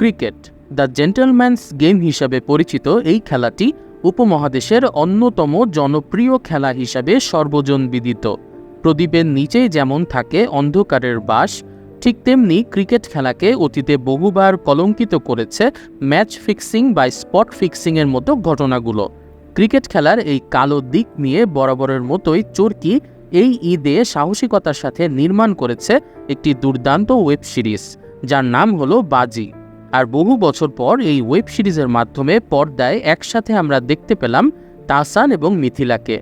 Cricket, the gentleman's game হিসাবে পরিচিত এই খেলাটি উপমহাদেশের অন্যতম জনপ্রিয় খেলা হিসাবে সর্বজন বিদিত। প্রদীপের নিচেই যেমন থাকে অন্ধকারের বাস, ঠিক তেমনি ক্রিকেট খেলাকে অতীতে বহুবার কলঙ্কিত করেছে ম্যাচ ফিক্সিং বা স্পট ফিক্সিংয়ের মতো ঘটনাগুলো। ক্রিকেট খেলার এই কালো দিক নিয়ে বরাবরের মতোই চরকি এই ঈদে সাহসিকতার সাথে নির্মাণ করেছে একটি দুর্দান্ত ওয়েব সিরিজ, যার নাম হলো বাজি। আর বহু বছর পর এই ওয়েব সিরিজের মাধ্যমে পর্দায় একসাথে আমরা দেখতে পেলাম তাসান এবং মিথিলাকে।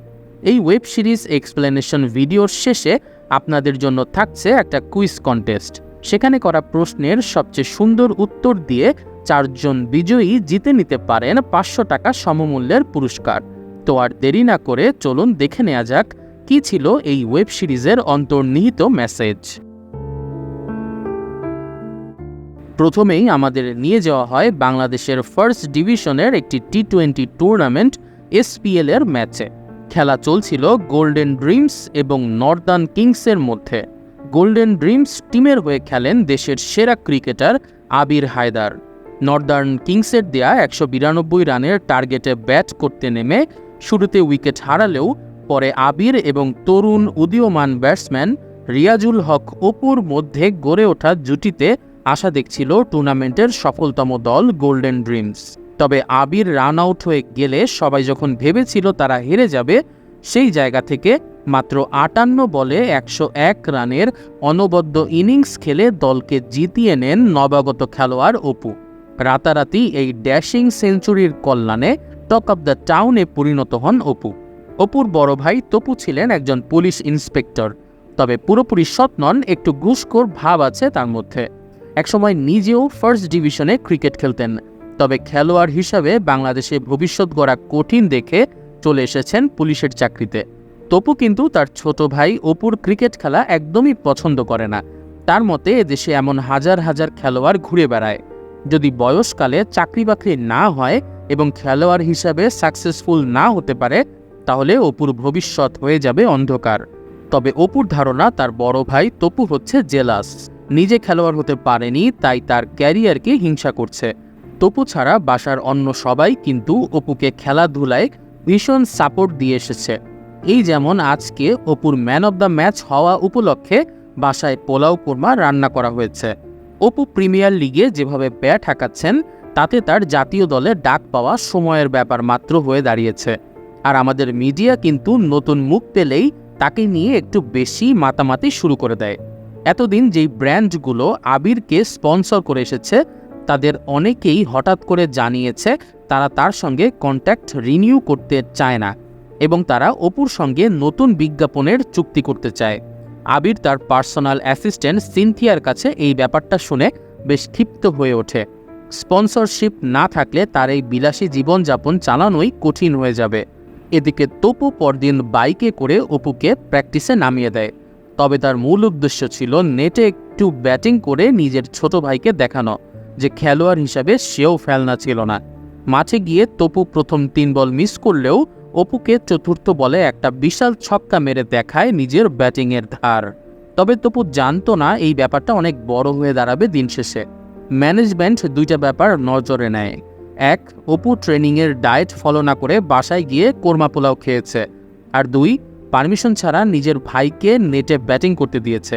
এই ওয়েব সিরিজ এক্সপ্লেনেশন ভিডিওর শেষে আপনাদের জন্য থাকছে একটা কুইজ কন্টেস্ট। সেখানে করা প্রশ্নের সবচেয়ে সুন্দর উত্তর দিয়ে চারজন বিজয়ী জিতে নিতে পারেন পাঁচশো টাকা সমমূল্যের পুরস্কার। তো আর দেরি না করে চলুন দেখে নেওয়া যাক কি ছিল এই ওয়েব সিরিজের অন্তর্নিহিত মেসেজ। প্রথমেই আমাদের নিয়ে যাওয়া হয় বাংলাদেশের ফার্স্ট ডিভিশনের একটি টি টোয়েন্টি টুর্নামেন্ট এসপিএল এর ম্যাচে খেলা চলছিল গোল্ডেন ড্রিমস এবং নর্দার্ন কিংসের মধ্যে। গোল্ডেন ড্রিমস টিমের হয়ে খেলেন দেশের সেরা ক্রিকেটার আবির হায়দার। নর্দার্ন কিংসের দেয়া একশো বিরানব্বই রানের টার্গেটে ব্যাট করতে নেমে শুরুতে উইকেট হারালেও পরে আবির এবং তরুণ উদীয়মান ব্যাটসম্যান রিয়াজুল হক অপুর মধ্যে গড়ে ওঠা জুটিতে আশা দেখছিল টুর্নামেন্টের সফলতম দল গোল্ডেন ড্রিমস। তবে আবির রান আউট হয়ে গেলে সবাই যখন ভেবেছিল তারা হেরে যাবে, সেই জায়গা থেকে মাত্র আটান্ন বলে একশো এক রানের অনবদ্য ইনিংস খেলে দলকে জিতিয়ে নেন নবাগত খেলোয়াড় অপু। রাতারাতি এই ড্যাশিং সেঞ্চুরির কল্যাণে টক অব দ্য টাউনে পরিণত হন অপু। অপুর বড় ভাই তপু ছিলেন একজন পুলিশ ইন্সপেক্টর, তবে পুরোপুরি সৎ নন, একটু ঘুষখোর ভাব আছে তার মধ্যে। একসময় নিজেও ফার্স্ট ডিভিশনে ক্রিকেট খেলতেন। তবে খেলোয়াড় হিসাবে বাংলাদেশে ভবিষ্যৎ গড়া কঠিন দেখে চলে এসেছেন পুলিশের চাকরিতে। তপু কিন্তু তার ছোট ভাই অপুর ক্রিকেট খেলা একদমই পছন্দ করে না। তার মতে এদেশে এমন হাজার হাজার খেলোয়াড় ঘুরে বেড়ায়। যদি বয়সকালে চাকরি বাকরি না হয় এবং খেলোয়াড় হিসাবে সাকসেসফুল না হতে পারে, তাহলে অপুর ভবিষ্যৎ হয়ে যাবে অন্ধকার। তবে অপুর ধারণা তার বড় ভাই তপু হচ্ছে জেলাস নিজে খেলোয়াড় হতে পারেনি, তাই তার ক্যারিয়ারকে হিংসা করছে। তপু ছাড়া বাসার অন্য সবাই কিন্তু অপুকে খেলাধুলায় ভীষণ সাপোর্ট দিয়ে এসেছে। এই যেমন আজকে অপুর ম্যান অব দ্য ম্যাচ হওয়া উপলক্ষে বাসায় পোলাও কোরমা রান্না করা হয়েছে। অপু প্রিমিয়ার লিগে যেভাবে ব্যাট হাঁকাচ্ছেন, তাতে তার জাতীয় দলে ডাক পাওয়া সময়ের ব্যাপার মাত্র হয়ে দাঁড়িয়েছে। আর আমাদের মিডিয়া কিন্তু নতুন মুখ পেলেই তাকে নিয়ে একটু বেশি মাতামাতি শুরু করে দেয়। এতদিন যেই ব্র্যান্ডগুলো আবিরকে স্পন্সর করে এসেছে, তাদের অনেকেই হঠাৎ করে জানিয়েছে তারা তার সঙ্গে কন্ট্যাক্ট রিনিউ করতে চায় না এবং তারা অপুর সঙ্গে নতুন বিজ্ঞাপনের চুক্তি করতে চায়। আবির তার পার্সোনাল অ্যাসিস্ট্যান্ট সিনথিয়ার কাছে এই ব্যাপারটা শুনে বেশ ক্ষিপ্ত হয়ে ওঠে। স্পন্সরশিপ না থাকলে তার এই বিলাসী জীবনযাপন চালানোই কঠিন হয়ে যাবে। এদিকে তপু পরদিন বাইকে করে অপুকে প্র্যাকটিসে নামিয়ে দেয়। তবে তার মূল উদ্দেশ্য ছিল নেটে একটু ব্যাটিং করে নিজের ছোট ভাইকে দেখানো, যে খেলোয়াড় হিসাবে সেও ফেলনা ছিল না। মাঠে গিয়ে তপু প্রথম তিন বল মিস করলেও অপুকে চতুর্থ বলে একটা বিশাল ছক্কা মেরে দেখায় নিজের ব্যাটিংয়ের ধার। তবে তপু জানতো না এই ব্যাপারটা অনেক বড় হয়ে দাঁড়াবে দিন শেষে। ম্যানেজমেন্ট দুইটা ব্যাপার নজরে নেয়। এক, অপু ট্রেনিংয়ের ডায়েট ফলো না করে বাসায় গিয়ে কোরমা পোলাও খেয়েছে। আর দুই পারমিশন ছাড়া নিজের ভাইকে নেটে ব্যাটিং করতে দিয়েছে।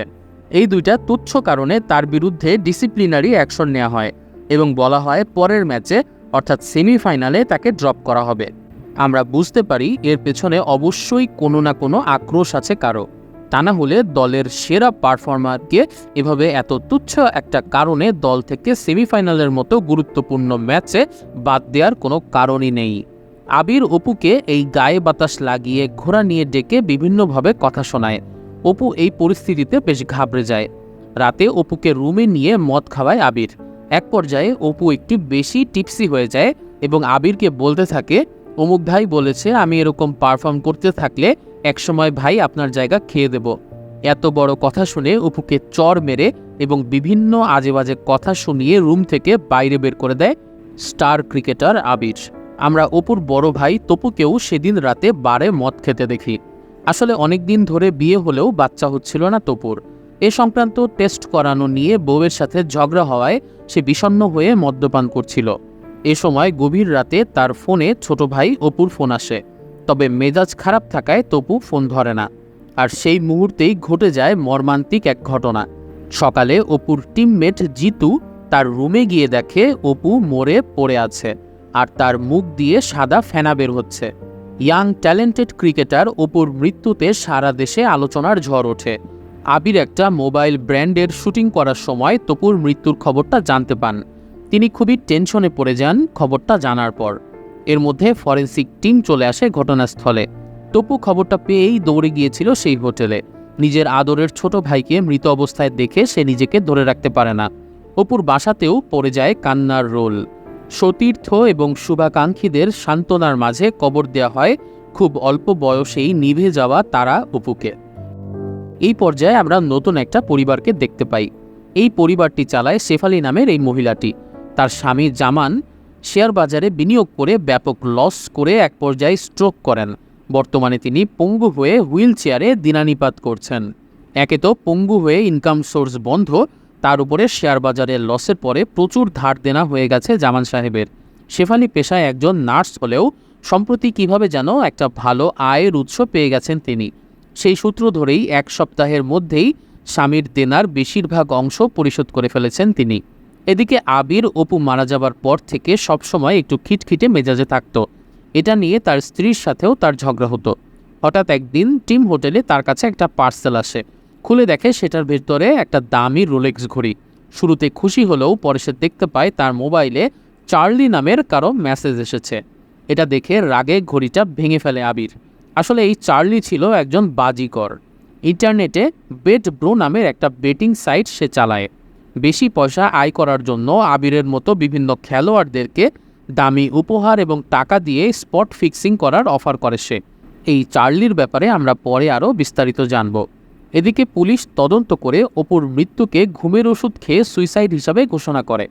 এই দুইটা তুচ্ছ কারণে তার বিরুদ্ধে ডিসিপ্লিনারি অ্যাকশন নেওয়া হয় এবং বলা হয় পরের ম্যাচে, অর্থাৎ সেমিফাইনালে তাকে ড্রপ করা হবে। আমরা বুঝতে পারি এর পেছনে অবশ্যই কোনো না কোনো আক্রোশ আছে কারও। তা না হলে দলের সেরা পারফর্মারকে এভাবে এত তুচ্ছ একটা কারণে দল থেকে সেমিফাইনালের মতো গুরুত্বপূর্ণ ম্যাচে বাদ দেওয়ার কোনো কারণই নেই। আবির অপুকে এই গায়ে বাতাস লাগিয়ে ঘোড়া নিয়ে ডেকে বিভিন্নভাবে কথা শোনায়। অপু এই পরিস্থিতিতে বেশ ঘাবড়ে যায়। রাতে অপুকে রুমে নিয়ে মদ খাওয়ায় আবির। এক পর্যায়ে অপু একটু বেশি টিপসি হয়ে যায় এবং আবিরকে বলতে থাকে, অমুক ভাই বলেছে আমি এরকম পারফর্ম করতে থাকলে একসময় ভাই আপনার জায়গা খেয়ে দেব। এত বড় কথা শুনে অপুকে চর মেরে এবং বিভিন্ন আজে বাজে কথা শুনিয়ে রুম থেকে বাইরে বের করে দেয় স্টার ক্রিকেটার আবির। আমরা অপুর বড় ভাই তপুকেও সেদিন রাতে বারে মদ খেতে দেখি। আসলে অনেক দিন ধরে বিয়ে হলেও বাচ্চা হচ্ছিল না তপুর। এ সংক্রান্ত টেস্ট করানো নিয়ে বউয়ের সাথে ঝগড়া হওয়ায় সে বিষণ্ণ হয়ে মদ্যপান করছিল। এ সময় গভীর রাতে তার ফোনে ছোট ভাই অপুর ফোন আসে। তবে মেজাজ খারাপ থাকায় তপু ফোন ধরে না। আর সেই মুহূর্তেই ঘটে যায় মর্মান্তিক এক ঘটনা। সকালে অপুর টিমমেট জিতু তার রুমে গিয়ে দেখে অপু মরে পড়ে আছে। আর তার মুখ দিয়ে সাদা ফেনা বের হচ্ছে। ইয়াং ট্যালেন্টেড ক্রিকেটার অপুর মৃত্যুতে সারা দেশে আলোচনার ঝড় ওঠে। আবির একটা মোবাইল ব্র্যান্ডের শুটিং করার সময় তপুর মৃত্যুর খবরটা জানতে পান। তিনি খুবই টেনশনে পড়ে যান খবরটা জানার পর। এর মধ্যে ফরেন্সিক টিম চলে আসে ঘটনাস্থলে। তপু খবরটা পেয়েই দৌড়ে গিয়েছিল সেই হোটেলে। নিজের আদরের ছোট ভাইকে মৃত অবস্থায় দেখে সে নিজেকে ধরে রাখতে পারে না। অপুর বাসাতেও পড়ে যায় কান্নার রোল। সতীর্থ এবং শুভাকাঙ্ক্ষীদের সান্ত্বনার মাঝে কবর দেওয়া হয়। খুব অল্প বয়সেই নিভে যাওয়া তারা অপুকে। এই পর্যায়ে আমরা নতুন একটা পরিবারকে দেখতে পাই। এই পরিবারটি চালায় শেফালি নামের এই মহিলাটি। তার স্বামী জামান শেয়ার বাজারে বিনিয়োগ করে ব্যাপক লস করে এক পর্যায়ে স্ট্রোক করেন। বর্তমানে তিনি পঙ্গু হয়ে হুইল চেয়ারে দিনানিপাত করছেন। একে তো পঙ্গু হয়ে ইনকাম সোর্স বন্ধ তার উপরে শেয়ার বাজারে লসের পরে প্রচুর ধার দেনা হয়ে গেছে জামান সাহেবের। শেফালি পেশায় একজন নার্স হলেও সম্প্রতি কীভাবে যেন একটা ভালো আয়ের উৎস পেয়ে গেছেন তিনি। সেই সূত্র ধরেই এক সপ্তাহের মধ্যেই স্বামীর দেনার বেশিরভাগ অংশ পরিশোধ করে ফেলেছেন তিনি। এদিকে আবির অপু মারা যাবার পর থেকে সবসময় একটু খিটখিটে মেজাজে থাকত। এটা নিয়ে তার স্ত্রীর সাথেও তার ঝগড়া হতো। হঠাৎ একদিন টিম হোটেলে তার কাছে একটা পার্সেল আসে। খুলে দেখে সেটার ভেতরে একটা দামি রোলেক্স ঘড়ি। শুরুতে খুশি হলেও পরে সে দেখতে পায় তার মোবাইলে চার্লি নামের কারও মেসেজ এসেছে। এটা দেখে রাগে ঘড়িটা ভেঙে ফেলে আবির। আসলে এই চার্লি ছিল একজন বাজিকর। ইন্টারনেটে বেট ব্রো নামের একটা বেটিং সাইট সে চালায়। বেশি পয়সা আয় করার জন্য আবিরের মতো বিভিন্ন খেলোয়াড়দেরকে দামি উপহার এবং টাকা দিয়ে স্পট ফিক্সিং করার অফার করে সে। এই চার্লির ব্যাপারে আমরা পরে আরও বিস্তারিত জানব। এদিকে পুলিশ তদন্ত করে অপুর মৃত্যুকে ঘুমের ওষুধ খেয়ে সুইসাইড হিসাবে ঘোষণা করে।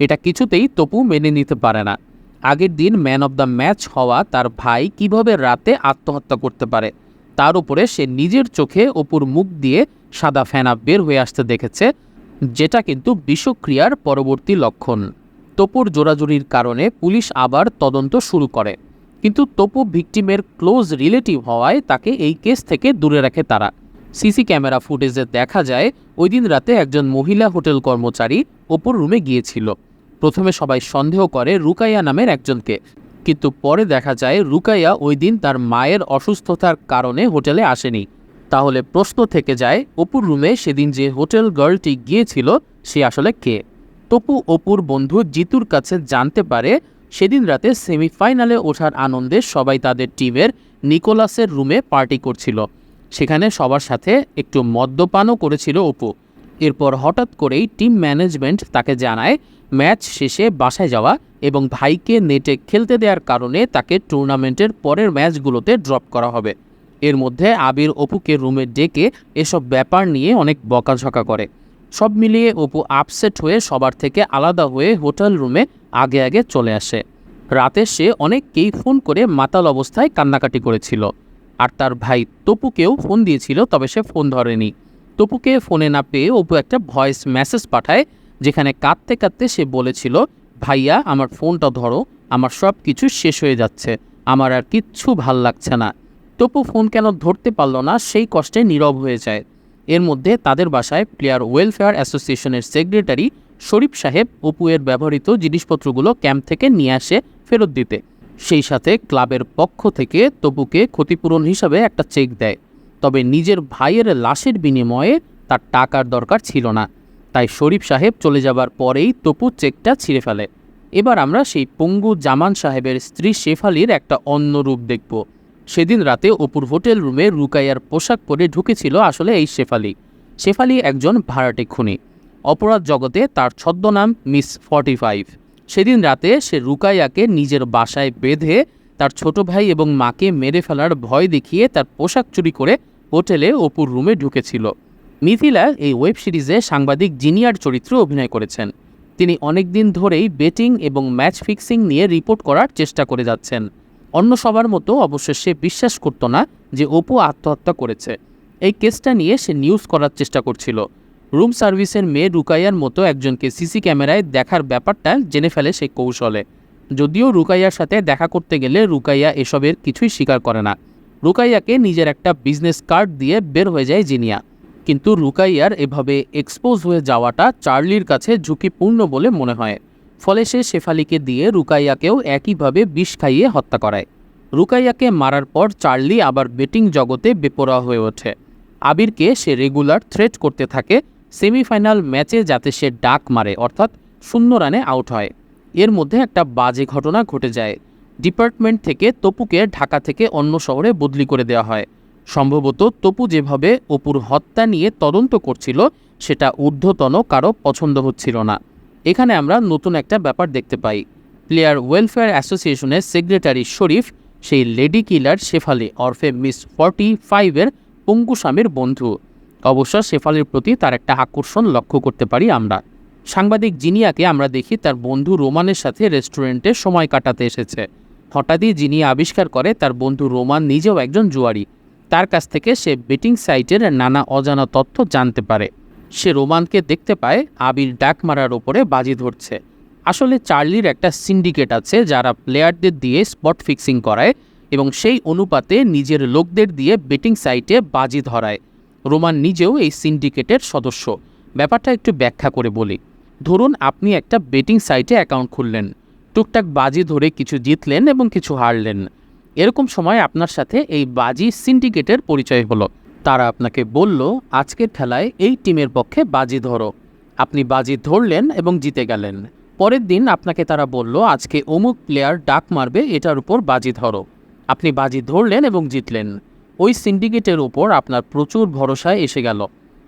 এটা কিছুতেই তপু মেনে নিতে পারে না। আগের দিন ম্যান অব দ্য ম্যাচ হওয়া তার ভাই কীভাবে রাতে আত্মহত্যা করতে পারে, তার উপরে সে নিজের চোখে অপুর মুখ দিয়ে সাদা ফেনা বের হয়ে আসতে দেখেছে, যেটা কিন্তু বিষক্রিয়ার পরবর্তী লক্ষণ। তপুর জোরাজুরির কারণে পুলিশ আবার তদন্ত শুরু করে। কিন্তু তপু ভিকটিমের ক্লোজ রিলেটিভ হওয়ায় তাকে এই কেস থেকে দূরে রাখে তারা। সিসি ক্যামেরা ফুটেজে দেখা যায়, ওই দিন রাতে একজন মহিলা হোটেল কর্মচারী অপুর রুমে গিয়েছিল। প্রথমে সবাই সন্দেহ করে রুকাইয়া নামের একজনকে। কিন্তু পরে দেখা যায়, রুকাইয়া ওই দিন তার মায়ের অসুস্থতার কারণে হোটেলে আসেনি। তাহলে প্রশ্ন থেকে যায়, অপুর রুমে সেদিন যে হোটেল গার্লটি গিয়েছিল, সে আসলে কে? তপু অপুর বন্ধু জিতুর কাছে জানতে পারে, সেদিন রাতে সেমিফাইনালে ওঠার আনন্দে সবাই তাদের টিমের নিকোলাসের রুমে পার্টি করছিল। সেখানে সবার সাথে একটু মদ্যপানও করেছিল অপু। এরপর হঠাৎ করেই টিম ম্যানেজমেন্ট তাকে জানায়, ম্যাচ শেষে বাসায় যাওয়া এবং ভাইকে নেটে খেলতে দেওয়ার কারণে তাকে টুর্নামেন্টের পরের ম্যাচগুলোতে ড্রপ করা হবে। এর মধ্যে আবির অপুকে রুমে ডেকে এসব ব্যাপার নিয়ে অনেক বকাঝকা করে। সব মিলিয়ে অপু আপসেট হয়ে সবার থেকে আলাদা হয়ে হোটেল রুমে আগে আগে চলে আসে। রাতে সে অনেককেই ফোন করে মাতাল অবস্থায় কান্নাকাটি করেছিল। আর তার ভাই তপুকেও ফোন দিয়েছিল, তবে সে ফোন ধরেনি। তপুকে ফোনে না পেয়ে অপু একটা ভয়েস মেসেজ পাঠায়, যেখানে কাঁদতে কাঁদতে সে বলেছিল, ভাইয়া, আমার ফোনটা ধরো, আমার সব কিছু শেষ হয়ে যাচ্ছে, আমার আর কিচ্ছু ভালো লাগছে না। তপু ফোন কেন ধরতে পারল না, সেই কষ্টে নীরব হয়ে যায়। এর মধ্যে তাদের বাসায় প্লেয়ার ওয়েলফেয়ার অ্যাসোসিয়েশনের সেক্রেটারি শরীফ সাহেব অপুয়ের ব্যবহৃত জিনিসপত্রগুলো ক্যাম্প থেকে নিয়ে আসে ফেরত দিতে। সেই সাথে ক্লাবের পক্ষ থেকে তপুকে ক্ষতিপূরণ হিসাবে একটা চেক দেয়। তবে নিজের ভাইয়ের লাশের বিনিময়ে তার টাকার দরকার ছিল না। তাই শরীফ সাহেব চলে যাবার পরেই তপু চেকটা ছিঁড়ে ফেলে। এবার আমরা সেই পঙ্গু জামান সাহেবের স্ত্রী শেফালির একটা অন্য রূপ দেখব। সেদিন রাতে অপুর হোটেল রুমে রুকাইয়ার পোশাক পরে ঢুকেছিল আসলে এই শেফালি। শেফালি একজন ভাড়াটে খুনি। অপরাধ জগতে তার ছদ্মনাম মিস ফর্টি ফাইভ। সেদিন রাতে সে রুকাইয়াকে নিজের বাসায় বেঁধে তার ছোট ভাই এবং মাকে মেরে ফেলার ভয় দেখিয়ে তার পোশাক চুরি করে হোটেলে অপুর রুমে ঢুকেছিল। মিথিলা এই ওয়েব সিরিজে সাংবাদিক জিনিয়ার চরিত্র অভিনয় করেছেন। তিনি অনেক দিন ধরেই বেটিং এবং ম্যাচ ফিক্সিং নিয়ে রিপোর্ট করার চেষ্টা করে যাচ্ছেন। অন্য সবার মতো অবশ্য সে বিশ্বাস করত না যে অপু আত্মহত্যা করেছে। এই কেসটা নিয়ে সে নিউজ করার চেষ্টা করছিল। রুম সার্ভিসের মেয়ে রুকাইয়ার মতো একজনকে সিসি ক্যামেরায় দেখার ব্যাপারটা জেনে ফেলে সে কৌশলে। যদিও রুকাইয়ার সাথে দেখা করতে গেলে রুকাইয়া এসবের কিছুই স্বীকার করে না। রুকাইয়াকে নিজের একটা বিজনেস কার্ড দিয়ে বের হয়ে যায় জিনিয়া। কিন্তু রুকাইয়ার এভাবে এক্সপোজ হয়ে যাওয়াটা চার্লির কাছে ঝুঁকিপূর্ণ বলে মনে হয়। ফলে সে শেফালিকে দিয়ে রুকাইয়াকেও একইভাবে বিষ খাইয়ে হত্যা করায়। রুকাইয়াকে মারার পর চার্লি আবার বেটিং জগতে বেপরোয়া হয়ে ওঠে। আবিরকে সে রেগুলার থ্রেট করতে থাকে সেমিফাইনাল ম্যাচে যাতে সে ডাক মারে, অর্থাৎ শূন্য রানে আউট হয়। এর মধ্যে একটা বাজে ঘটনা ঘটে যায়। ডিপার্টমেন্ট থেকে তপুকে ঢাকা থেকে অন্য শহরে বদলি করে দেওয়া হয়। সম্ভবত তপু যেভাবে অপুর হত্যা নিয়ে তদন্ত করছিল, সেটা ঊর্ধ্বতন কারও পছন্দ হচ্ছিল না। এখানে আমরা নতুন একটা ব্যাপার দেখতে পাই। প্লেয়ার ওয়েলফেয়ার অ্যাসোসিয়েশনের সেক্রেটারি শরীফ, সেই লেডি কিলার শেফালি অরফে মিস ফর্টি ফাইভের পঙ্গু স্বামীর বন্ধু। অবশ্য শেফালির প্রতি তার একটা আকর্ষণ লক্ষ্য করতে পারি আমরা। সাংবাদিক জিনিয়াকে আমরা দেখি তার বন্ধু রোমানের সাথে রেস্টুরেন্টে সময় কাটাতে এসেছে। হঠাৎই জিনিয়া আবিষ্কার করে তার বন্ধু রোমান নিজেও একজন জুয়ারি তার কাছ থেকে সে বেটিং সাইটের নানা অজানা তথ্য জানতে পারে। সে রোমানকে দেখতে পায়, আবির ডাক মারার ওপরে বাজি ধরছে। আসলে চার্লির একটা সিন্ডিকেট আছে যারা প্লেয়ারদের দিয়ে স্পট ফিক্সিং করায় এবং সেই অনুপাতে নিজের লোকদের দিয়ে বেটিং সাইটে বাজি ধরায়। রোমান নিজেও এই সিন্ডিকেটের সদস্য। ব্যাপারটা একটু ব্যাখ্যা করে বলি। ধরুন, আপনি একটা বেটিং সাইটে অ্যাকাউন্ট খুললেন। টুকটাক বাজি ধরে কিছু জিতলেন এবং কিছু হারলেন। এরকম সময় আপনার সাথে এই বাজি সিন্ডিকেটের পরিচয় হলো। তারা আপনাকে বলল, আজকের খেলায় এই টিমের পক্ষে বাজি ধরো। আপনি বাজি ধরলেন এবং জিতে গেলেন। পরের দিন আপনাকে তারা বলল, আজকে অমুক প্লেয়ার ডাক মারবে, এটার উপর বাজি ধরো। আপনি বাজি ধরলেন এবং জিতলেন। ওই সিন্ডিকেটের ওপর আপনার প্রচুর ভরসায় এসে গেল।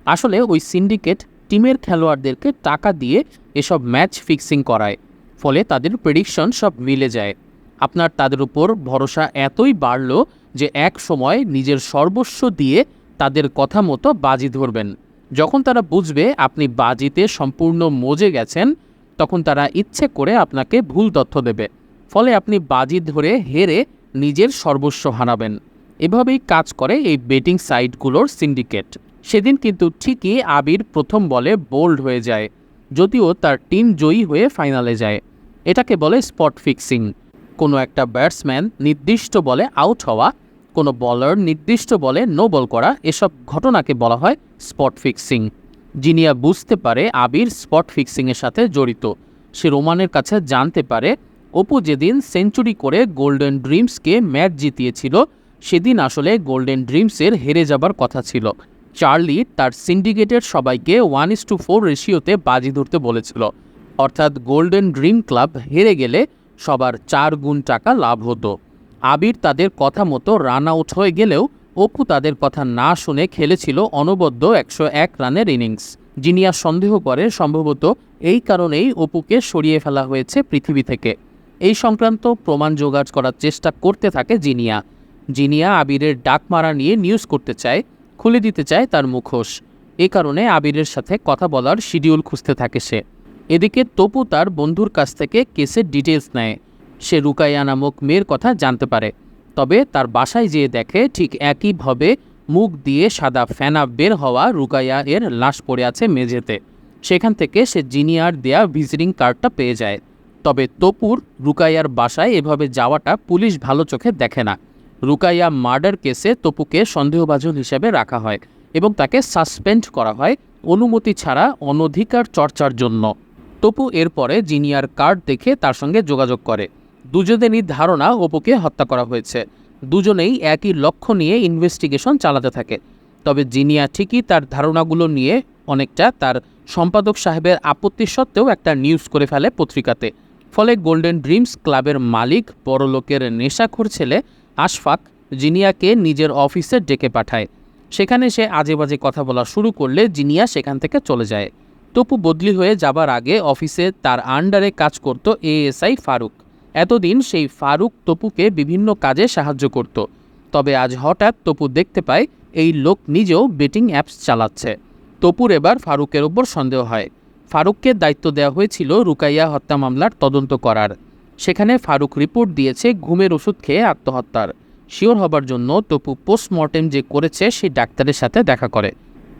আসলে ওই সিন্ডিকেট টিমের খেলোয়াড়দেরকে টাকা দিয়ে এসব ম্যাচ ফিক্সিং করায়, ফলে তাদের প্রেডিকশন সব মিলে যায়। আপনার তাদের উপর ভরসা এতই বাড়ল যে এক সময় নিজের সর্বস্ব দিয়ে তাদের কথা মতো বাজি ধরবেন। যখন তারা বুঝবে আপনি বাজিতে সম্পূর্ণ মজে গেছেন, তখন তারা ইচ্ছে করে আপনাকে ভুল তথ্য দেবে, ফলে আপনি বাজি ধরে হেরে নিজের সর্বস্ব হারাবেন। এভাবেই কাজ করে এই বেটিং সাইটগুলোর সিন্ডিকেট। সেদিন কিন্তু ঠিকই আবির প্রথম বলে বোল্ড হয়ে যায়, যদিও তার টিম জয়ী হয়ে ফাইনালে যায়। এটাকে বলে স্পট ফিক্সিং। কোনো একটা ব্যাটসম্যান নির্দিষ্ট বলে আউট হওয়া, কোনো বলার নির্দিষ্ট বলে নো বল করা, এসব ঘটনাকে বলা হয় স্পট ফিক্সিং। জিনিয়া বুঝতে পারে আবির স্পট ফিক্সিংয়ের সাথে জড়িত, সে রোমানের কাছে জানতে পারে, অপু যেদিন সেঞ্চুরি করে গোল্ডেন ড্রিমসকে ম্যাচ জিতিয়েছিল সেদিন আসলে গোল্ডেন ড্রিমসের হেরে যাবার কথা ছিল। চার্লি তার সিন্ডিকেটের সবাইকে ওয়ান ইস টু ফোর রেশিওতে বাজি ধরতে বলেছিল। অর্থাৎ গোল্ডেন ড্রিম ক্লাব হেরে গেলে সবার চার গুণ টাকা লাভ হতো। আবির তাদের কথা মতো রান আউট হয়ে গেলেও অপু তাদের কথা না শুনে খেলেছিল অনবদ্য একশো এক রানের ইনিংস জিনিয়া সন্দেহ করে, সম্ভবত এই কারণেই অপুকে সরিয়ে ফেলা হয়েছে পৃথিবী থেকে। এই সংক্রান্ত প্রমাণ জোগাড় করার চেষ্টা করতে থাকে জিনিয়া। জিনিয়া আবিরের ডাক মারা নিয়ে নিউজ করতে চায়, খুলে দিতে চায় তার মুখোশ। এ কারণে আবিরের সাথে কথা বলার শিডিউল খুঁজতে থাকে সে। এদিকে তপু তার বন্ধুর কাছ থেকে কেসের ডিটেলস নেয়। সে রুকাইয়া নামক মেয়ের কথা জানতে পারে। তবে তার বাসায় যেয়ে দেখে ঠিক একইভাবে মুখ দিয়ে সাদা ফেনা বের হওয়া রুকাইয়া এর লাশ পড়ে আছে মেঝেতে। সেখান থেকে সে জিনিয়ার দেয়া ভিজিটিং কার্ডটা পেয়ে যায়। তবে তপুর রুকাইয়ার বাসায় এভাবে যাওয়াটা পুলিশ ভালো চোখে দেখে না। রুকাইয়া মার্ডার কেসে তপুকে সন্দেহভাজন হিসেবে রাখা হয় এবং তাকে সাসপেন্ড করা হয় অনুমতি ছাড়া অনধিকার চর্চার জন্য। তপু এরপরে জিনিয়ার কার্ড দেখে তার সঙ্গে যোগাযোগ করে। দুজনেরই ধারণা অপুকে হত্যা করা হয়েছে। দুজনেই একই লক্ষ্য নিয়ে ইনভেস্টিগেশন চালাতে থাকে। তবে জিনিয়া ঠিকই তার ধারণাগুলো নিয়ে অনেকটা তার সম্পাদক সাহেবের আপত্তি সত্ত্বেও একটা নিউজ করে ফেলে পত্রিকাতে। ফলে গোল্ডেন ড্রিমস ক্লাবের মালিক বড়লোকের নেশাখোর ছেলে আশফাক জিনিয়াকে নিজের অফিসে ডেকে পাঠায়। সেখানে সে আজে বাজে কথা বলা শুরু করলে জিনিয়া সেখান থেকে চলে যায়। তপু বদলি হয়ে যাবার আগে অফিসে তার আন্ডারে কাজ করত এএসআই ফারুক। এতদিন সেই ফারুক তপুকে বিভিন্ন কাজে সাহায্য করত। তবে আজ হঠাৎ তপু দেখতে পায় এই লোক নিজেও বেটিং অ্যাপস চালাচ্ছে। তপুর এবার ফারুকের ওপর সন্দেহ হয়। ফারুককে দায়িত্ব দেওয়া হয়েছিল রুকাইয়া হত্যা মামলার তদন্ত করার। সেখানে ফারুক রিপোর্ট দিয়েছে ঘুমের ওষুধ খেয়ে আত্মহত্যার। শিওর হবার জন্য তপু পোস্টমর্টেম যে করেছে, সেই ডাক্তারের সাথে দেখা করে।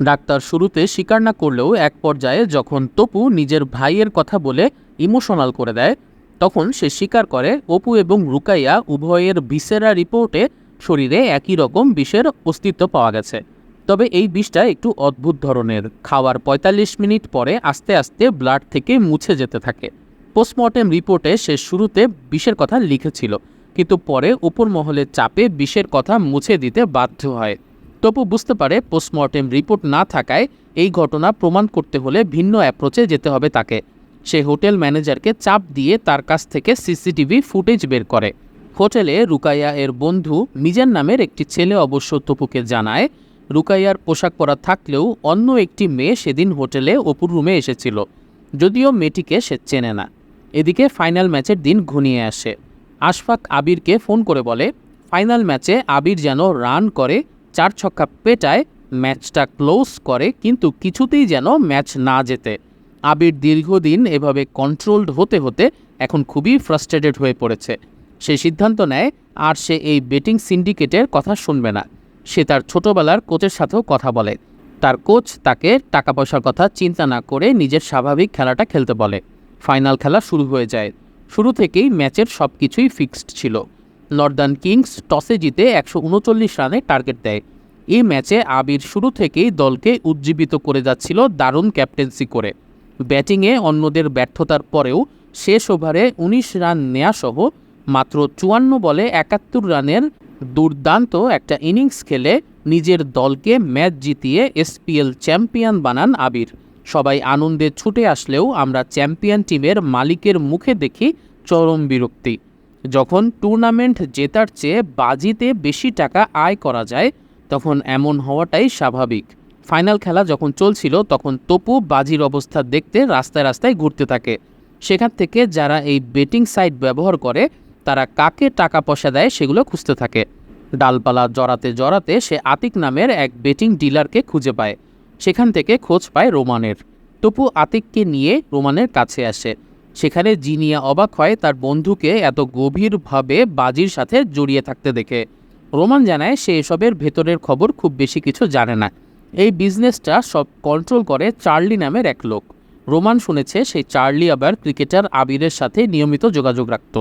ডাক্তার শুরুতে স্বীকার না করলেও এক পর্যায়ে যখন তপু নিজের ভাইয়ের কথা বলে ইমোশনাল করে দেয়, তখন সে স্বীকার করে, অপু এবং রুকাইয়া উভয়ের ভিসেরা রিপোর্টে শরীরে একই রকম বিষের অস্তিত্ব পাওয়া গেছে। তবে এই বিষটা একটু অদ্ভুত ধরনের। খাওয়ার ৪৫ মিনিট পরে আস্তে আস্তে ব্লাড থেকে মুছে যেতে থাকে। পোস্টমর্টেম রিপোর্টে সে শুরুতে বিষের কথা লিখেছিল, কিন্তু পরে উপর মহলের চাপে বিষের কথা মুছে দিতে বাধ্য হয়। তপু বুঝতে পারে পোস্টমর্টেম রিপোর্ট না থাকায় এই ঘটনা প্রমাণ করতে হলে ভিন্ন অ্যাপ্রোচে যেতে হবে তাকে। সে হোটেল ম্যানেজারকে চাপ দিয়ে তার কাছ থেকে সিসিটিভি ফুটেজ বের করে। হোটেলে রুকাইয়া এর বন্ধু মিজান নামের একটি ছেলে অবশ্য তপুকে জানায়, রুকাইয়ার পোশাক পরা থাকলেও অন্য একটি মেয়ে সেদিন হোটেলে অপুর রুমে এসেছিল, যদিও মেয়েটিকে সে চেনে না। এদিকে ফাইনাল ম্যাচের দিন ঘনিয়ে আসে। আশফাক আবিরকে ফোন করে বলে, ফাইনাল ম্যাচে আবির যেন রান করে, চার ছক্কা পেটায়, ম্যাচটা ক্লোজ করে, কিন্তু কিছুতেই যেন ম্যাচ না জেতে। আবির দীর্ঘদিন এভাবে কন্ট্রোলড হতে হতে এখন খুবই ফ্রাস্ট্রেটেড হয়ে পড়েছে। সে সিদ্ধান্ত নেয়, আর সে এই বেটিং সিন্ডিকেটের কথা শুনবে না। সে তার ছোটবেলার কোচের সাথেও কথা বলে। তার কোচ তাকে টাকা পয়সার কথা চিন্তা না করে নিজের স্বাভাবিক খেলাটা খেলতে বলে। ফাইনাল খেলা শুরু হয়ে যায়। শুরু থেকেই ম্যাচের সব কিছুই ফিক্সড ছিল। নর্দার্ন কিংস টসে জিতে একশো উনচল্লিশ রানে টার্গেট দেয়। এই ম্যাচে আবির শুরু থেকেই দলকে উজ্জীবিত করে যাচ্ছিল দারুণ ক্যাপ্টেন্সি করে। ব্যাটিংয়ে অন্যদের ব্যর্থতার পরেও শেষ ওভারে উনিশ রান নেয়াসহ মাত্র চুয়ান্ন বলে একাত্তর রানের দুর্দান্ত একটা ইনিংস খেলে নিজের দলকে ম্যাচ জিতিয়ে এসপিএল চ্যাম্পিয়ন বানান আবির। সবাই আনন্দে ছুটে আসলেও আমরা চ্যাম্পিয়ন টিমের মালিকের মুখে দেখি চরম বিরক্তি। যখন টুর্নামেন্ট জেতার চেয়ে বাজিতে বেশি টাকা আয় করা যায়, তখন এমন হওয়াটাই স্বাভাবিক। ফাইনাল খেলা যখন চলছিল, তখন তপু বাজির অবস্থা দেখতে রাস্তায় রাস্তায় ঘুরতে থাকে। সেখান থেকে যারা এই বেটিং সাইট ব্যবহার করে, তারা কাকে টাকা পয়সা দেয় সেগুলো খুঁজতে থাকে। ডালপালা জড়াতে জড়াতে সে আতিক নামের এক বেটিং ডিলারকে খুঁজে পায়। সেখান থেকে খোঁজ পায় রোমানের। তপু আতিককে নিয়ে রোমানের কাছে আসে। সেখানে জিনিয়া অবাক হয় তার বন্ধুকে এত গভীরভাবে বাজির সাথে জড়িয়ে থাকতে দেখে। রোমান জানায় সে এসবের ভেতরের খবর খুব বেশি কিছু জানে না। এই বিজনেসটা সব কন্ট্রোল করে চার্লি নামের এক লোক। রোমান শুনেছে সেই চার্লি আবার ক্রিকেটার আবিরের সাথে নিয়মিত যোগাযোগ রাখত।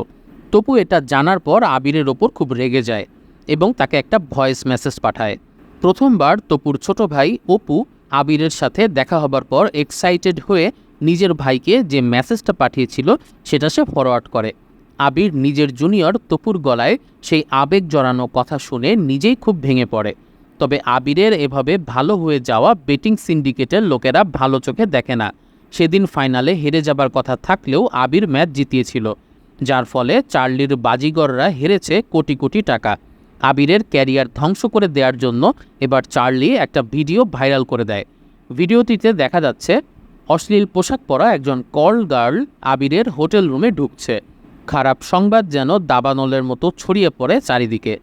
তপু এটা জানার পর আবিরের ওপর খুব রেগে যায় এবং তাকে একটা ভয়েস মেসেজ পাঠায়। প্রথমবার তপুর ছোট ভাই অপু আবিরের সাথে দেখা হবার পর এক্সাইটেড হয়ে নিজের ভাইকে যে মেসেজটা পাঠিয়েছিল, সেটা সে ফরওয়ার্ড করে। আবির নিজের জুনিয়র তপুর গলায় সেই আবেগ জড়ানো কথা শুনে নিজেই খুব ভেঙে পড়ে। তবে আবিরের এভাবে ভালো হয়ে যাওয়া বেটিং সিন্ডিকেটের লোকেরা ভালো চোখে দেখে না। সেদিন ফাইনালে হেরে যাবার কথা থাকলেও আবির ম্যাচ জিতিয়েছিল। যার ফলে চার্লির বাজিগররা হেরেছে কোটি কোটি টাকা। আবিরের ক্যারিয়ার ধ্বংস করে দেওয়ার জন্য এবার চার্লি একটা ভিডিও ভাইরাল করে দেয়। ভিডিওটিতে দেখা যাচ্ছে, অশ্লীল পোশাক পরা একজন কল গার্ল আবিরের হোটেল রুমে ঢুকছে। খারাপ সংবাদ যেন দাবানলের মতো ছড়িয়ে পড়ে চারিদিকে।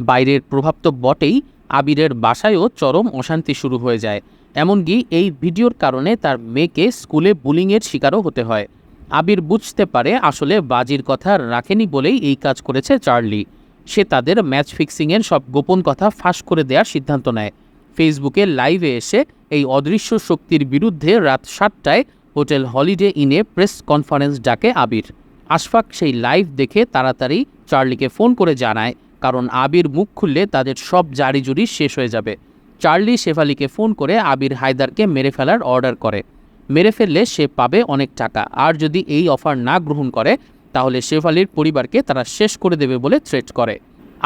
বাইরের প্রভাব তো বটেই, আবিরের বাসায়ও চরম অশান্তি শুরু হয়ে যায়। এমনকি এই ভিডিওর কারণে তার মেয়েকে স্কুলে বুলিংয়ের শিকারও হতে হয়। আবির বুঝতে পারে আসলে বাজির কথা রাখেনি বলেই এই কাজ করেছে চার্লি। সে তাদের ম্যাচ ফিক্সিংয়ের সব গোপন কথা ফাঁস করে দেওয়ার সিদ্ধান্ত নেয়। ফেসবুকে লাইভে এসে এই অদৃশ্য শক্তির বিরুদ্ধে রাত সাতটায় হোটেল হলিডে ইনে প্রেস কনফারেন্স ডাকে আবির। আশফাক সেই লাইভ দেখে তাড়াতাড়ি চার্লিকে ফোন করে জানায়, কারণ আবির মুখ খুললে তাদের সব জারিজুরি শেষ হয়ে যাবে। চার্লি শেফালিকে ফোন করে আবির হায়দারকে মেরে ফেলার অর্ডার করে। মেরে ফেললে সে পাবে অনেক টাকা, আর যদি এই অফার না গ্রহণ করে তাহলে শেফালির পরিবারকে তারা শেষ করে দেবে বলে থ্রেট করে।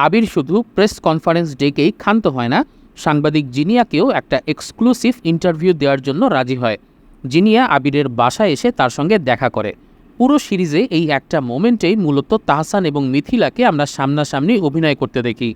আবির শুধু প্রেস কনফারেন্স ডেকেই ক্ষান্ত হয় না, সাংবাদিক জিনিয়াকেও একটা এক্সক্লুসিভ ইন্টারভিউ দেওয়ার জন্য রাজি হয়। জিনিয়া আবিরের বাসায় এসে তার সঙ্গে দেখা করে। পুরো সিরিজে এই একটা মোমেন্টেই মূলত তাহসান এবং মিথিলাকে আমরা সামনাসামনি অভিনয় করতে দেখি।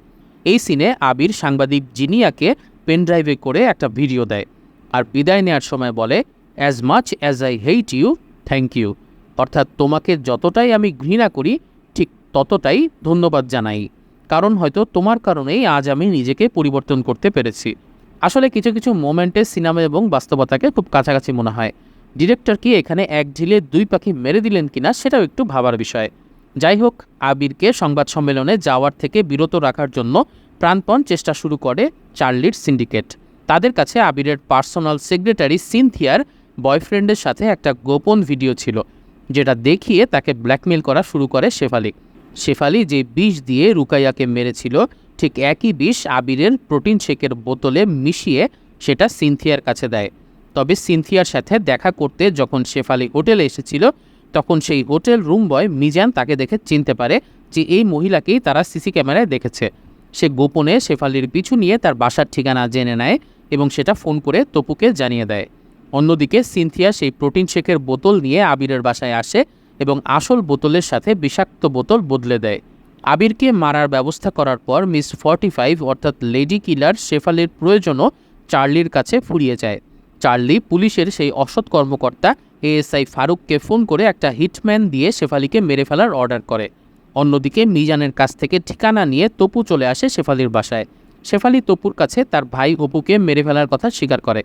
এই সিনে আবির সাংবাদিক জিনিয়াকে পেনড্রাইভে করে একটা ভিডিও দেয়। আর বিদায় নেওয়ার সময় বলে as much as I hate you thank you অর্থাৎ তোমাকে যতটাই আমি ঘৃণা করি, ঠিক ততটাই ধন্যবাদ জানাই। কারণ হয়তো তোমার কারণেই আজ আমি নিজেকে পরিবর্তন করতে পেরেছি। আসলে কিছু কিছু মোমেন্টে সিনেমা এবং বাস্তবতাকে খুব কাছাকাছি মনে হয়। ডিরেক্টর কি এখানে এক ঢিলে দুই পাখি মেরে দিলেন কিনা সেটাও একটু ভাবার বিষয়। যাই হোক, আবিরকে সংবাদ সম্মেলনে যাওয়ার থেকে বিরত রাখার জন্য প্রাণপণ চেষ্টা শুরু করে চার্লির সিন্ডিকেট। তাদের কাছে আবিরের পার্সোনাল সেক্রেটারি সিনথিয়ার বয়ফ্রেন্ডের সাথে একটা গোপন ভিডিও ছিল। যেটা দেখিয়ে তাকে ব্ল্যাকমেল করা শুরু করে শেফালি। শেফালি যে বিষ দিয়ে রুকাইয়াকে মেরেছিল, ঠিক একই বিষ আবিরের প্রোটিন শেকের বোতলে মিশিয়ে সেটা সিনথিয়ার কাছে দেয়। তবে সিনথিয়ার সাথে দেখা করতে যখন শেফালি হোটেলে এসেছিল, তখন সেই হোটেল রুম বয় মিজান তাকে দেখে চিনতে পারে যে এই মহিলাকেই তারা সিসি ক্যামেরায় দেখেছে। সে গোপনে শেফালির পিছু নিয়ে তার বাসার ঠিকানা জেনে নেয় এবং সেটা ফোন করে তপুকে জানিয়ে দেয়। অন্যদিকে সিনথিয়া সেই প্রোটিন শেকের বোতল নিয়ে আবিরের বাসায় আসে এবং আসল বোতলের সাথে বিষাক্ত বোতল বদলে দেয়। আবিরকে মারার ব্যবস্থা করার পর মিস ফর্টি ফাইভ অর্থাৎ লেডি কিলার শেফালির প্রয়োজনও চার্লির কাছে ফুরিয়ে যায়। চার্লি পুলিশের সেই অসৎ কর্মকর্তা এএসআই ফারুককে ফোন করে একটা হিটম্যান দিয়ে শেফালিকে মেরে ফেলার অর্ডার করে। অন্যদিকে মিজানের কাছ থেকে ঠিকানা নিয়ে তপু চলে আসে শেফালির বাসায়। শেফালি তপুর কাছে তার ভাই অপুকে মেরে ফেলার কথা স্বীকার করে।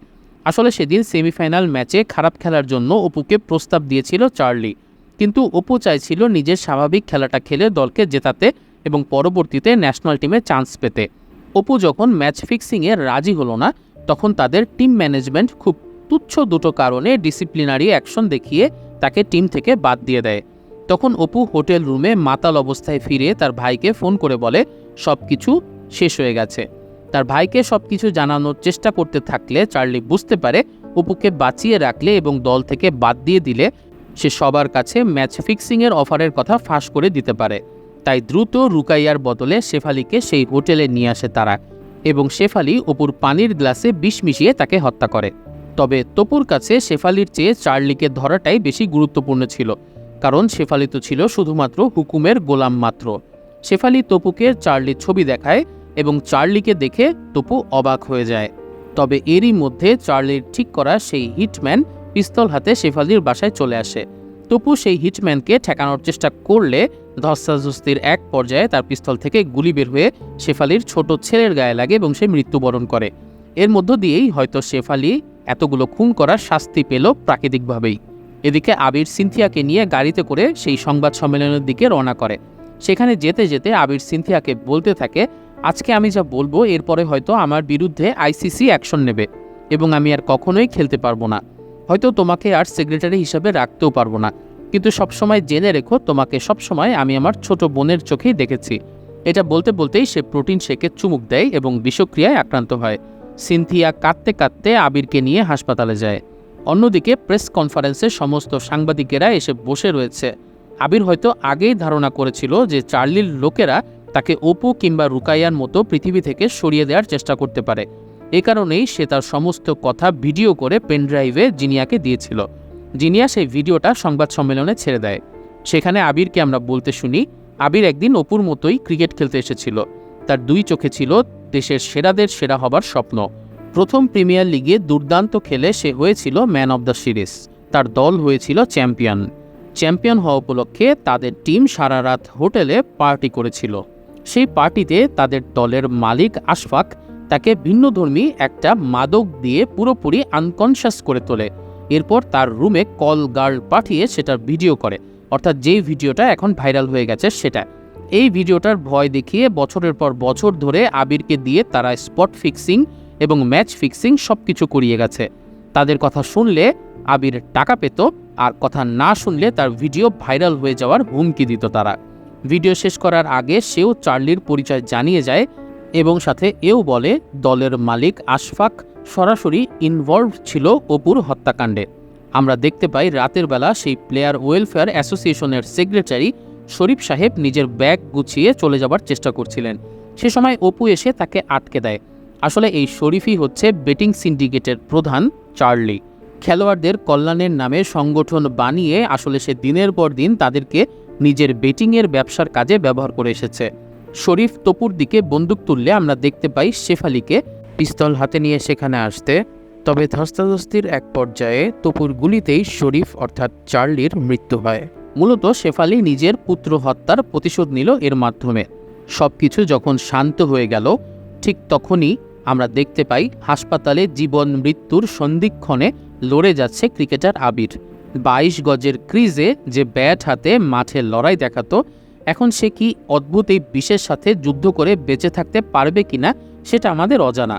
আসলে সেদিন সেমিফাইনাল ম্যাচে খারাপ খেলার জন্য অপুকে প্রস্তাব দিয়েছিল চার্লি। কিন্তু অপু চাইছিল নিজের স্বাভাবিক খেলাটা খেলে দলকে জেতাতে এবং পরবর্তীতে ন্যাশনাল টিমে চান্স পেতে। অপু যখন ম্যাচ ফিক্সিংয়ে রাজি হলো না, তখন তাদের টিম ম্যানেজমেন্ট খুব তুচ্ছ দুটো কারণে ডিসিপ্লিনারি অ্যাকশন দেখিয়ে তাকে টিম থেকে বাদ দিয়ে দেয়। তখন অপু হোটেল রুমে মাতাল অবস্থায় ফিরে তার ভাইকে ফোন করে বলে সব কিছু শেষ হয়ে গেছে। তার ভাইকে সব কিছু জানানোর চেষ্টা করতে থাকলে চার্লি বুঝতে পারে অপুকে বাঁচিয়ে রাখলে এবং দল থেকে বাদ দিয়ে দিলে সে সবার কাছে ম্যাচ ফিক্সিংয়ের অফারের কথা ফাঁস করে দিতে পারে। তাই দ্রুত রুকাইয়ার বদলে শেফালিকে সেই হোটেলে নিয়ে আসে তারা এবং শেফালি অপুর পানির গ্লাসে বিষ মিশিয়ে তাকে হত্যা করে। তবে তপুর কাছে শেফালির চেয়ে চার্লিকে ধরাটাই বেশি গুরুত্বপূর্ণ ছিল, কারণ শেফালি তো ছিল শুধুমাত্র হুকুমের গোলাম মাত্র। শেফালি তপুকে চার্লির ছবি দেখায় এবং চার্লিকে দেখে তপু অবাক হয়ে যায়। তবে এরই মধ্যে চার্লির ঠিক করা সেই হিটম্যান পিস্তল হাতে শেফালির বাসায় চলে আসে। তপু সেই হিটম্যানকে ঠেকানোর চেষ্টা করলে ধস্তাধস্তির এক পর্যায়ে তার পিস্তল থেকে গুলি বের হয়ে শেফালির ছোট ছেলের গায়ে লাগে এবং সে মৃত্যুবরণ করে। এর মধ্য দিয়েই হয়তো শেফালি এতগুলো খুন করার শাস্তি পেল প্রাকৃতিকভাবেই। এদিকে আবির সিনথিয়াকে নিয়ে গাড়িতে করে সেই সংবাদ সম্মেলনের দিকে রওনা করে। সেখানে যেতে যেতে আবির সিনথিয়াকে বলতে থাকে আজকে আমি যা বলব, এরপরে হয়তো আমার বিরুদ্ধে আইসিসি অ্যাকশন নেবে এবং আমি আর কখনোই খেলতে পারব না। হয়তো তোমাকে আর সেক্রেটারি হিসাবে রাখতেও পারব না। কিন্তু সবসময় জেনে রেখো, তোমাকে সবসময় আমি আমার ছোট বোনের চোখেই দেখেছি। এটা বলতে বলতেই সে প্রোটিন শেকে চুমুক দেয় এবং বিষক্রিয়ায় আক্রান্ত হয়। সিনথিয়া কাঁদতে কাঁদতে আবিরকে নিয়ে হাসপাতালে যায়। অন্যদিকে প্রেস কনফারেন্সে সমস্ত সাংবাদিকেরা এসে বসে রয়েছে। আবির হয়তো আগেই ধারণা করেছিল যে চার্লির লোকেরা তাকে অপু কিংবা রুকাইয়ার মতো পৃথিবী থেকে সরিয়ে দেওয়ার চেষ্টা করতে পারে। এ কারণেই সে তার সমস্ত কথা ভিডিও করে পেনড্রাইভে জিনিয়াকে দিয়েছিল। জিনিয়া সেই ভিডিওটা সংবাদ সম্মেলনে ছেড়ে দেয়। সেখানে আবিরকে আমরা বলতে শুনি, আবির একদিন অপুর মতোই ক্রিকেট খেলতে এসেছিল। তার দুই চোখে ছিল দেশের সেরাদের সেরা হবার স্বপ্ন। প্রথম প্রিমিয়ার লিগে দুর্দান্ত খেলে সে হয়েছিল ম্যান অব দ্য সিরিজ। তার দল হয়েছিল চ্যাম্পিয়ন। চ্যাম্পিয়ন হওয়া উপলক্ষে তাদের টিম সারা রাত হোটেলে পার্টি করেছিল। সেই পার্টিতে তাদের দলের মালিক আশফাক তাকে ভিন্নধর্মী একটা মাদক দিয়ে পুরোপুরি আনকনশাস করে তোলে। এরপর তার রুমে কল গার্ল পাঠিয়ে সেটার ভিডিও করে। অর্থাৎ যেই ভিডিওটা এখন ভাইরাল হয়ে গেছে সেটা। এই ভিডিওটার ভয় দেখিয়ে বছরের পর বছর ধরে আবিরকে দিয়ে তারা স্পট ফিক্সিং এবং ম্যাচ ফিক্সিং সব কিছু করিয়ে গেছে। তাদের কথা শুনলে আবির টাকা পেত আর কথা না শুনলে তার ভিডিও ভাইরাল হয়ে যাওয়ার হুমকি দিত তারা। ভিডিও শেষ করার আগে সেও চার্লির পরিচয় জানিয়ে যায় এবং সাথে এও বলে, দলের মালিক আশফাক সরাসরি ইনভলভ ছিল অপুর হত্যাকাণ্ডে। আমরা দেখতে পাই রাতের বেলা সেই প্লেয়ার ওয়েলফেয়ার অ্যাসোসিয়েশনের সেক্রেটারি শরীফ সাহেব নিজের ব্যাগ গুছিয়ে চলে যাবার চেষ্টা করছিলেন। সে সময় অপু এসে তাকে আটকে দেয়। আসলে এই শরীফই হচ্ছে বেটিং সিন্ডিকেটের প্রধান চার্লি। খেলোয়াড়দের কল্যাণের নামে সংগঠন বানিয়ে আসলে সে দিনের পর দিন তাদেরকে নিজের বেটিংয়ের ব্যবসার কাজে ব্যবহার করে এসেছে। শরীফ তপুর দিকে বন্দুক তুললে আমরা দেখতে পাই শেফালিকে পিস্তল হাতে নিয়ে সেখানে আসতে। তবে ধস্তাধস্তির এক পর্যায়ে তপুর গুলিতেই শরীফ অর্থাৎ চার্লির মৃত্যু হয়। মূলত শেফালি নিজের পুত্র হত্যার প্রতিশোধ নিল এর মাধ্যমে। সব কিছু যখন শান্ত হয়ে গেল, ঠিক তখনই আমরা দেখতে পাই হাসপাতালে জীবন মৃত্যুর সন্ধিক্ষণে লড়ে যাচ্ছে ক্রিকেটার আবির। বাইশ গজের ক্রিজে যে ব্যাট হাতে মাঠে লড়াই দেখাতো, এখন সে কি অদ্ভুত এই বিশের সাথে যুদ্ধ করে বেঁচে থাকতে পারবে কিনা সেটা আমাদের অজানা।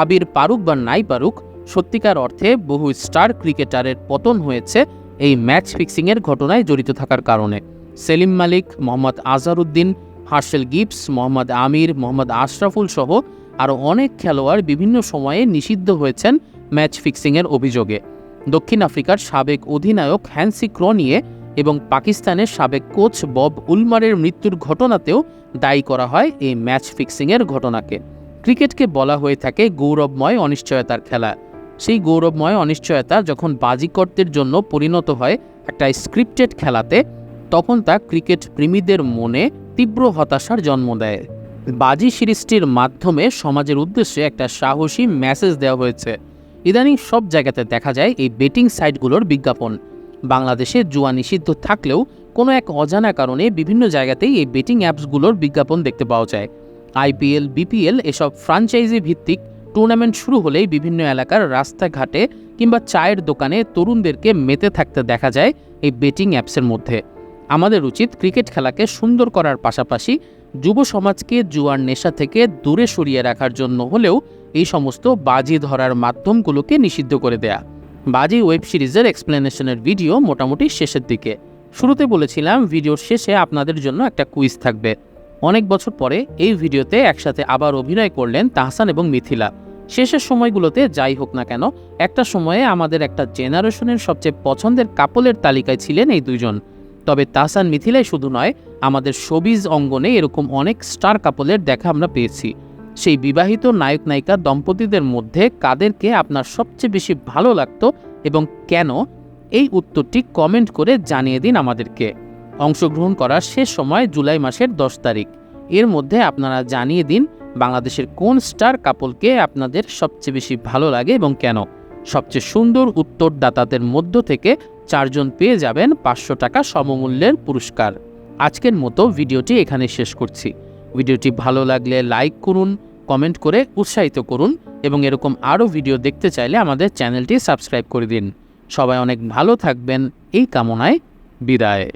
আবির পারুক বা নাই পারুক, সত্যিকার অর্থে বহু স্টার ক্রিকেটারের পতন হয়েছে এই ম্যাচ ফিক্সিংয়ের ঘটনায় জড়িত থাকার কারণে। সেলিম মালিক, মোহাম্মদ আজহারউদ্দিন হার্শেল গিবস, মোহাম্মদ আমির, মোহাম্মদ আশরাফুল সহ আরও অনেক খেলোয়াড় বিভিন্ন সময়ে নিষিদ্ধ হয়েছেন ম্যাচ ফিক্সিংয়ের অভিযোগে। দক্ষিণ আফ্রিকার সাবেক অধিনায়ক হ্যান্সি ক্রনিয়ে এবং পাকিস্তানের সাবেক কোচ বব উলমারের মৃত্যুর ঘটনাতেও দায়ী করা হয় এই ম্যাচ ফিক্সিংয়ের ঘটনাকে। ক্রিকেটকে বলা হয়ে থাকে গৌরবময় অনিশ্চয়তার খেলা। সেই গৌরবময় অনিশ্চয়তা যখন বাজিকর্তের জন্য পরিণত হয় একটা স্ক্রিপ্টেড খেলাতে, তখন তা ক্রিকেট প্রেমীদের মনে তীব্র হতাশার জন্ম দেয়। বাজি সিরিজটির মাধ্যমে সমাজের উদ্দেশ্যে একটা সাহসী মেসেজ দেওয়া হয়েছে। ইদানিং সব জায়গাতে দেখা যায় এই বেটিং সাইটগুলোর বিজ্ঞাপন। বাংলাদেশে জুয়া নিষিদ্ধ থাকলেও কোনো এক অজানা কারণে বিভিন্ন জায়গাতেই এই বেটিং অ্যাপসগুলোর বিজ্ঞাপন দেখতে পাওয়া যায়। আইপিএল, বিপিএল এসব ফ্রাঞ্চাইজি ভিত্তিক টুর্নামেন্ট শুরু হলেই বিভিন্ন এলাকার রাস্তাঘাটে কিংবা চায়ের দোকানে তরুণদেরকে মেতে থাকতে দেখা যায় এই বেটিং অ্যাপসের মধ্যে। আমাদের উচিত ক্রিকেট খেলাকে সুন্দর করার পাশাপাশি যুব সমাজকে জুয়ার নেশা থেকে দূরে সরিয়ে রাখার জন্য হলেও এই সমস্ত বাজি ধরার মাধ্যমগুলোকে নিষিদ্ধ করে দেয়া। বাজি ওয়েব সিরিজের এক্সপ্লেনেশনের ভিডিও মোটামুটি শেষের দিকে। শুরুতে বলেছিলাম ভিডিওর শেষে আপনাদের জন্য একটা কুইজ থাকবে। অনেক বছর পরে এই ভিডিওতে একসাথে আবার অভিনয় করলেন তাহসান এবং মিথিলা। শেষের সময়গুলোতে যাই হোক না কেন, একটা সময়ে আমাদের একটা জেনারেশনের সবচেয়ে পছন্দের কাপলের তালিকায় ছিলেন এই দুজন তবে তাহসান মিথিলাই শুধু নয়, আমাদের শোবিজ অঙ্গনে এরকম অনেক স্টার কাপলের দেখা আমরা পেয়েছি। সেই বিবাহিত নায়ক নায়িকা দম্পতিদের মধ্যে কাদেরকে আপনার সবচেয়ে বেশি ভালো লাগতো এবং কেন? এই উত্তরটি কমেন্ট করে জানিয়ে দিন আমাদেরকে। অংশগ্রহণ করার শেষ সময় জুলাই মাসের দশ তারিখ। এর মধ্যে আপনারা জানিয়ে দিন বাংলাদেশের কোন স্টার কাপলকে আপনাদের সবচেয়ে বেশি ভালো লাগে এবং কেন? সবচেয়ে সুন্দর উত্তরদাতাদের মধ্য থেকে চারজন পেয়ে যাবেন পাঁচশো টাকা সমমূল্যের পুরস্কার। আজকের মতো ভিডিওটি এখানে শেষ করছি। ভিডিওটি ভালো লাগলে লাইক করুন, কমেন্ট করে উৎসাহিত করুন এবং এরকম আরও ভিডিও দেখতে চাইলে আমাদের চ্যানেলটি সাবস্ক্রাইব করে দিন। সবাই অনেক ভালো থাকবেন, এই কামনায় বিদায়।